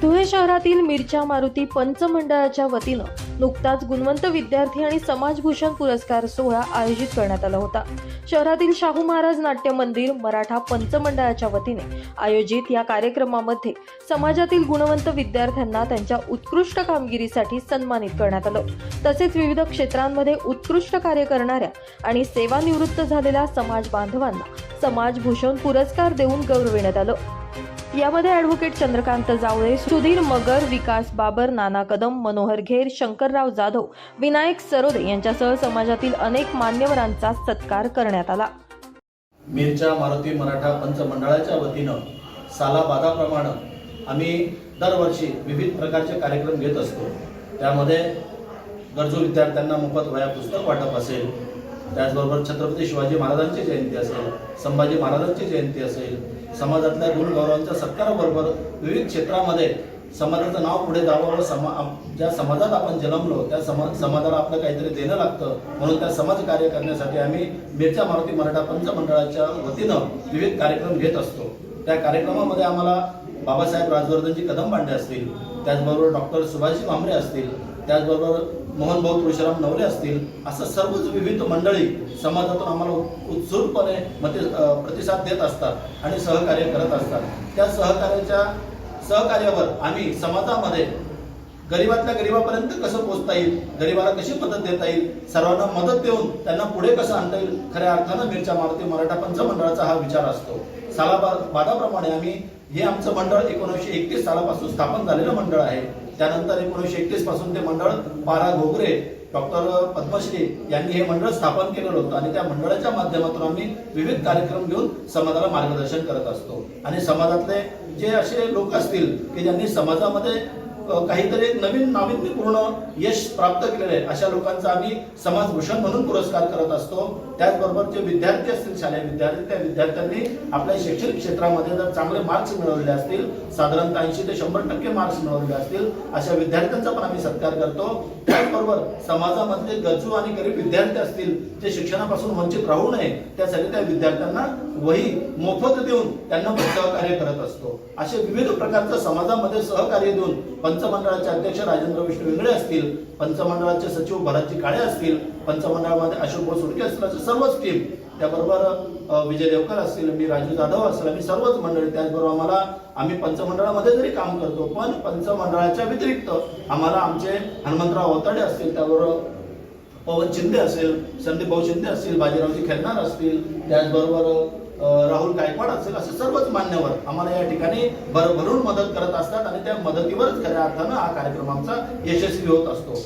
धुळे शहरातील मिरच्या मारुती पंचमंडळाच्या वतीनं नुकताच गुणवंत विद्यार्थी आणि समाजभूषण पुरस्कार सोहळा आयोजित करण्यात आला होता. शहरातील शाहू महाराज नाट्य मंदिर मराठा पंचमंडळाच्या वतीने आयोजित या कार्यक्रमामध्ये समाजातील गुणवंत विद्यार्थ्यांना त्यांच्या उत्कृष्ट कामगिरीसाठी सन्मानित करण्यात आलं. तसेच विविध क्षेत्रांमध्ये उत्कृष्ट कार्य करणाऱ्या आणि सेवानिवृत्त झालेल्या समाज बांधवांना समाजभूषण पुरस्कार देऊन गौरविण्यात आलं. यामध्ये ॲडव्होकेट चंद्रकांत जावळे सुधीर मगर विकास बाबर नाना कदम मनोहर घेर शंकरराव जाधव विनायक सरोदे यांच्यासह समाजातील अनेक मान्यवरांचा सत्कार करण्यात आला. मिरच्या मारुती मराठा पंचमंडळाच्या वतीनं सालाबादाप्रमाणे आम्ही दरवर्षी विविध प्रकारचे कार्यक्रम घेत असतो. त्यामध्ये गरजू विद्यार्थ्यांना मोफत वया पुस्तक वाटप असेल त्याचबरोबर छत्रपती शिवाजी महाराजांची जयंती असेल संभाजी महाराजांची जयंती असेल समाजातल्या गुणगौरवांच्या सत्काराबरोबर विविध क्षेत्रामध्ये समाजाचं नाव पुढे जावं व समा ज्या समाजात आपण जन्मलो त्या समा समाजाला आपलं काहीतरी देणं लागतं. म्हणून त्या समाज कार्य करण्यासाठी आम्ही मिरच्या मारुती मराठा पंचमंडळाच्या वतीनं विविध कार्यक्रम घेत असतो. त्या कार्यक्रमामध्ये आम्हाला बाबासाहेब राजवर्धनजी कदम पांडे असतील त्याचबरोबर डॉक्टर सुभाषजी भांबरे असतील त्याचबरोबर मोहनभाऊ तुळशीराम नवले असतील असं सर्वच विविध मंडळी समाजातून आम्हाला उत्सुकपणे मते प्रतिसाद देत असतात आणि सहकार्य करत असतात. त्या सहकार्याच्या सहकार्यावर आम्ही समाजामध्ये गरिबातल्या गरिबापर्यंत कसं पोहोचता येईल गरिबाला कशी मदत देता येईल सर्वांना मदत देऊन त्यांना पुढे कसं आणता येईल खऱ्या अर्थानं मिरच्या मारुती मराठा पंचमंडळाचा हा विचार असतो. सालाबादाप्रमाणे आम्ही हे आमचं मंडळ एकोणीसशे एकतीस सालापासून स्थापन झालेलं मंडळ आहे. त्यानंतर एकोणीसशे एकतीसपासून ते मंडळ पारा घोगरे डॉक्टर पद्मश्री यांनी हे मंडळ स्थापन केलेलं होतं. आणि त्या मंडळाच्या माध्यमातून आम्ही विविध कार्यक्रम घेऊन समाजाला मार्गदर्शन करत असतो. आणि समाजातले जे असे लोक असतील की ज्यांनी समाजामध्ये काहीतरी एक नवीन नाविन्यपूर्ण यश प्राप्त केलेलं आहे. अशा लोकांचा आम्ही समाजभूषण म्हणून पुरस्कार करत असतो. त्याचबरोबर जे विद्यार्थी असतील शालेय विद्यार्थी त्या विद्यार्थ्यांनी आपल्या शैक्षणिक क्षेत्रामध्ये जर चांगले मार्क्स मिळवलेले असतील साधारणतः ऐंशी ते शंभर टक्के मार्क्स मिळवले असतील अशा विद्यार्थ्यांचा पण आम्ही सत्कार करतो. त्याचबरोबर समाजामधले गरजू आणि गरीब विद्यार्थी असतील जे शिक्षणापासून वंचित राहू नये त्यासाठी त्या विद्यार्थ्यांना वही मोफत देऊन त्यांना पण सहकार्य करत असतो. असे विविध प्रकारचं समाजामध्ये सहकार्य देऊन पंचमंडळाचे अध्यक्ष राजेंद्र विष्णू वेंगळे असतील पंचमंडळाचे सचिव भरतजी काळे असतील पंचमंडळामध्ये अशोक भाऊ सुडके असतील असे सर्वच टीम त्याबरोबर विजय देवकर असतील मी राजू जाधव असेल आम्ही सर्वच मंडळी. त्याचबरोबर आम्हाला आम्ही पंचमंडळामध्ये जरी काम करतो पण पंचमंडळाच्या व्यतिरिक्त आम्हाला आमचे हनुमंतराव अवताडे असतील त्याबरोबर पवन शिंदे असेल संदीप भाऊ शिंदे असतील बाजीरावजी खेळणार असतील त्याचबरोबर राहुल गायकवाड असेल असे सर्वच मान्यवर आम्हाला या ठिकाणी भरभरून मदत करत असतात आणि त्या मदतीवरच खऱ्या अर्थानं हा कार्यक्रम आमचा यशस्वी होत असतो.